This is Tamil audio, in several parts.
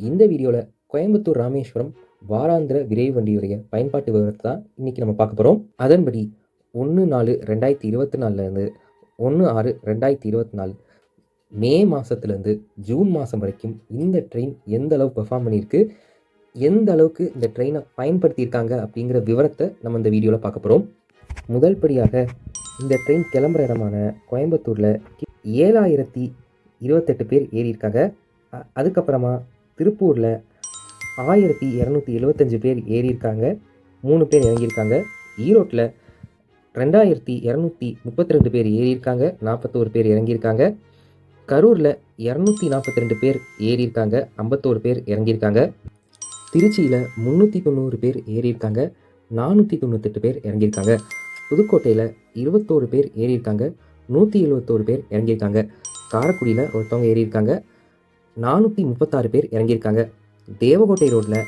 இந்த வீடியோவில் கோயம்புத்தூர் ராமேஸ்வரம் வாராந்திர விரைவு வண்டியுடைய பயன்பாட்டு விவரத்தை தான் இன்றைக்கி நம்ம பார்க்க போகிறோம் அதன்படி ஒன்று நாலு ரெண்டாயிரத்தி இருபத்தி நாலுலேருந்து ஒன்று ஆறு ரெண்டாயிரத்தி இருபத்தி நாலு மே மாதத்துலேருந்து ஜூன் மாதம் வரைக்கும் இந்த ட்ரெயின் எந்த அளவு பெர்ஃபார்ம் பண்ணியிருக்கு எந்த அளவுக்கு இந்த ட்ரெயினை பயன்படுத்தியிருக்காங்க அப்படிங்கிற விவரத்தை நம்ம இந்த வீடியோவில் பார்க்க போகிறோம் முதல் படியாக இந்த ட்ரெயின் கிளம்புற இடமான கோயம்புத்தூரில் ஏழாயிரத்தி இருபத்தெட்டு பேர் ஏறியிருக்காங்க. அ- அதுக்கப்புறமா திருப்பூரில் ஆயிரத்தி இரநூத்தி எழுபத்தஞ்சு பேர் ஏறியிருக்காங்க. மூணு பேர் இறங்கியிருக்காங்க. ஈரோட்டில் ரெண்டாயிரத்தி இரநூத்தி முப்பத்தி ரெண்டு பேர் ஏறியிருக்காங்க. நாற்பத்தோரு பேர் இறங்கியிருக்காங்க. கரூரில் இரநூத்தி நாற்பத்தி ரெண்டு பேர் ஏறியிருக்காங்க. ஐம்பத்தோரு பேர் இறங்கியிருக்காங்க. திருச்சியில் முந்நூற்றி தொண்ணூறு பேர் ஏறியிருக்காங்க. நானூற்றி தொண்ணூத்தெட்டு பேர் இறங்கியிருக்காங்க. புதுக்கோட்டையில் இருபத்தோரு பேர் ஏறியிருக்காங்க. நூற்றி எழுபத்தோரு பேர் இறங்கியிருக்காங்க. காரைக்குடியில் ஒருத்தவங்க ஏறியிருக்காங்க. நானூற்றி முப்பத்தாறு பேர் இறங்கியிருக்காங்க. தேவகோட்டை ரோட்டில்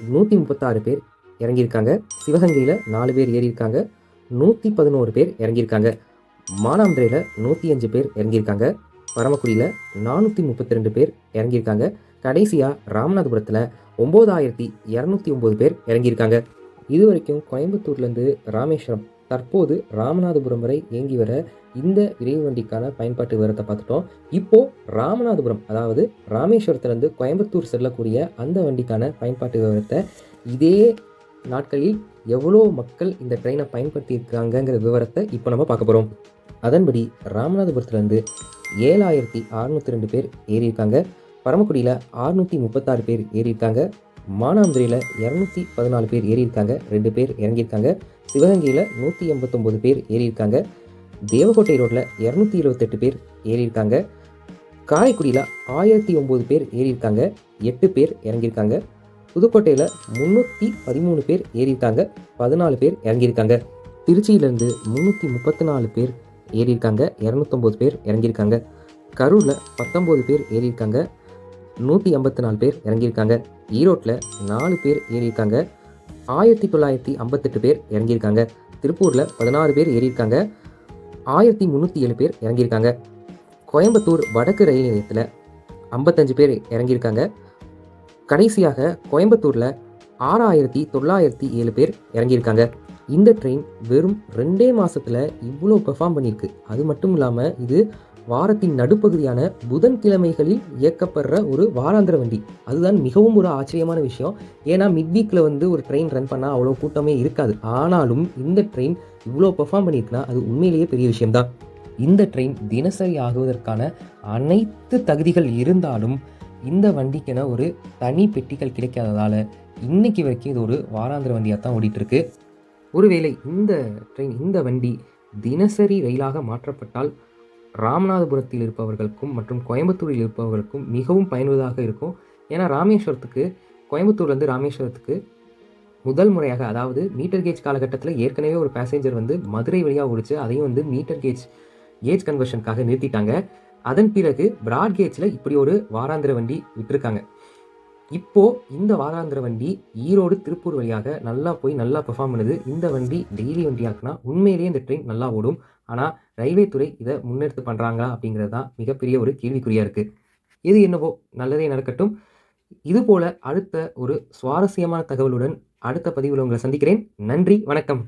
நூற்றி முப்பத்தாறு பேர் இறங்கியிருக்காங்க. சிவகங்கையில் நாலு பேர் ஏறியிருக்காங்க. நூற்றி பதினோரு பேர் இறங்கியிருக்காங்க. மானாம்பரையில் நூற்றி அஞ்சு பேர் இறங்கியிருக்காங்க. பரமக்குடியில் நானூற்றி முப்பத்தி ரெண்டு பேர் இறங்கியிருக்காங்க. கடைசியாக ராமநாதபுரத்தில் ஒம்போதாயிரத்தி இரநூத்தி ஒம்பது பேர் இறங்கியிருக்காங்க. இது வரைக்கும் கோயம்புத்தூர்லேருந்து ராமேஸ்வரம் தற்போது ராமநாதபுரம் வரை இயங்கி வர இந்த விரைவு வண்டிக்கான பயன்பாட்டு விவரத்தை பார்த்துட்டோம். இப்போ ராமநாதபுரம் அதாவது ராமேஸ்வரத்துலேருந்து கோயம்புத்தூர் செல்லக்கூடிய அந்த வண்டிக்கான பயன்பாட்டு விவரத்தை இதே நாட்களில் எவ்வளோ மக்கள் இந்த ட்ரெயினை பயன்படுத்தியிருக்காங்கங்கிற விவரத்தை இப்போ நம்ம பார்க்க போகிறோம் அதன்படி ராமநாதபுரத்துலேருந்து ஏழாயிரத்தி அறுநூற்றி ரெண்டு பேர் ஏறியிருக்காங்க. பரமக்குடியில் அறுநூற்றி முப்பத்தாறு பேர் ஏறியிருக்காங்க. மானாமதுரையில் இரநூத்தி பதினாலு பேர் ஏறியிருக்காங்க ரெண்டு பேர் இறங்கியிருக்காங்க. சிவகங்கையில் நூற்றி எண்பத்தொம்போது பேர் ஏறியிருக்காங்க. தேவக்கோட்டை ரோட்டில் இரநூத்தி இருபத்தெட்டு பேர் ஏறியிருக்காங்க. காரைக்குடியில் ஆயிரத்தி ஒம்பது பேர் ஏறியிருக்காங்க எட்டு பேர் இறங்கியிருக்காங்க. புதுக்கோட்டையில் முந்நூற்றி பதிமூணு பேர் ஏறியிருக்காங்க பதினாலு பேர் இறங்கியிருக்காங்க. திருச்சியிலேருந்து முந்நூற்றி முப்பத்தி நாலு பேர் ஏறியிருக்காங்க இரநூத்தொம்போது பேர் இறங்கியிருக்காங்க. கரூரில் பத்தொம்போது பேர் ஏறியிருக்காங்க. நூற்றி ஐம்பத்தி நாலு பேர் இறங்கியிருக்காங்க. ஈரோட்டில் நாலு பேர் ஏறியிருக்காங்க. ஆயிரத்தி தொள்ளாயிரத்தி ஐம்பத்தெட்டு பேர் இறங்கியிருக்காங்க. திருப்பூரில் பதினாறு பேர் ஏறியிருக்காங்க. ஆயிரத்தி முந்நூற்றி ஏழு பேர் இறங்கியிருக்காங்க. கோயம்புத்தூர் வடக்கு ரயில் நிலையத்தில் ஐம்பத்தஞ்சு பேர் இறங்கியிருக்காங்க. கடைசியாக கோயம்புத்தூரில் ஆறாயிரத்தி தொள்ளாயிரத்தி ஏழு பேர் இறங்கியிருக்காங்க. இந்த ட்ரெயின் வெறும் ரெண்டே மாதத்தில் இவ்வளோ பெர்ஃபார்ம் பண்ணியிருக்கு. அது மட்டும் இல்லாமல் இது வாரத்தின் நடுப்பகுதியான புதன்கிழமைகளில் இயக்கப்படுற ஒரு வாராந்திர வண்டி. அதுதான் மிகவும் ஒரு ஆச்சரியமான விஷயம். ஏன்னா மிட் வீக்கில் வந்து ஒரு ட்ரெயின் ரன் பண்ணால் அவ்வளோ கூட்டமே இருக்காது. ஆனாலும் இந்த ட்ரெயின் இவ்வளோ பெர்ஃபார்ம் பண்ணியிருக்குன்னா அது உண்மையிலேயே பெரிய விஷயம்தான். இந்த ட்ரெயின் தினசரி ஆகுவதற்கான அனைத்து தகுதிகள் இருந்தாலும் இந்த வண்டிக்கென ஒரு தனி பெட்டிகள் கிடைக்காததால் இன்னைக்கு வரைக்கும் இது ஒரு வாராந்திர வண்டியாக தான் ஓடிட்டுருக்கு. ஒருவேளை இந்த ட்ரெயின் இந்த வண்டி தினசரி ரயிலாக மாற்றப்பட்டால் ராமநாதபுரத்தில் இருப்பவர்களுக்கும் மற்றும் கோயம்புத்தூரில் இருப்பவர்களுக்கும் மிகவும் பயனுள்ளதாக இருக்கும். ஏன்னா ராமேஸ்வரத்துக்கு கோயம்புத்தூர்லேருந்து ராமேஸ்வரத்துக்கு முதல் முறையாக அதாவது மீட்டர் கேஜ் காலகட்டத்தில் ஏற்கனவே ஒரு பேசஞ்சர் வந்து மதுரை வழியாக ஓடிச்சு. அதையும் வந்து மீட்டர் கேஜ் கேஜ் கன்வர்ஷனுக்காக நிறுத்திட்டாங்க. அதன் பிறகு பிராட் கேஜில் இப்படி ஒரு வாராந்திர வண்டி விட்டுருக்காங்க. இப்போ இந்த வாராந்திர வண்டி ஈரோடு திருப்பூர் வழியாக நல்லா போய் நல்லா பெர்ஃபார்ம் பண்ணுது. இந்த வண்டி டெய்லி வண்டியாக்குனா உண்மையிலேயே இந்த ட்ரெயின் நல்லா ஓடும். ஆனால் ரயில்வே துறை இதை முன்னெடுத்து பண்ணுறாங்களா அப்படிங்கிறது தான் மிகப்பெரிய ஒரு கேள்விக்குறியாக இருக்குது இது என்னவோ நல்லதே நடக்கட்டும். இதுபோல் அடுத்த ஒரு சுவாரஸ்யமான தகவலுடன் அடுத்த பதிவில் உங்களை சந்திக்கிறேன். நன்றி வணக்கம்.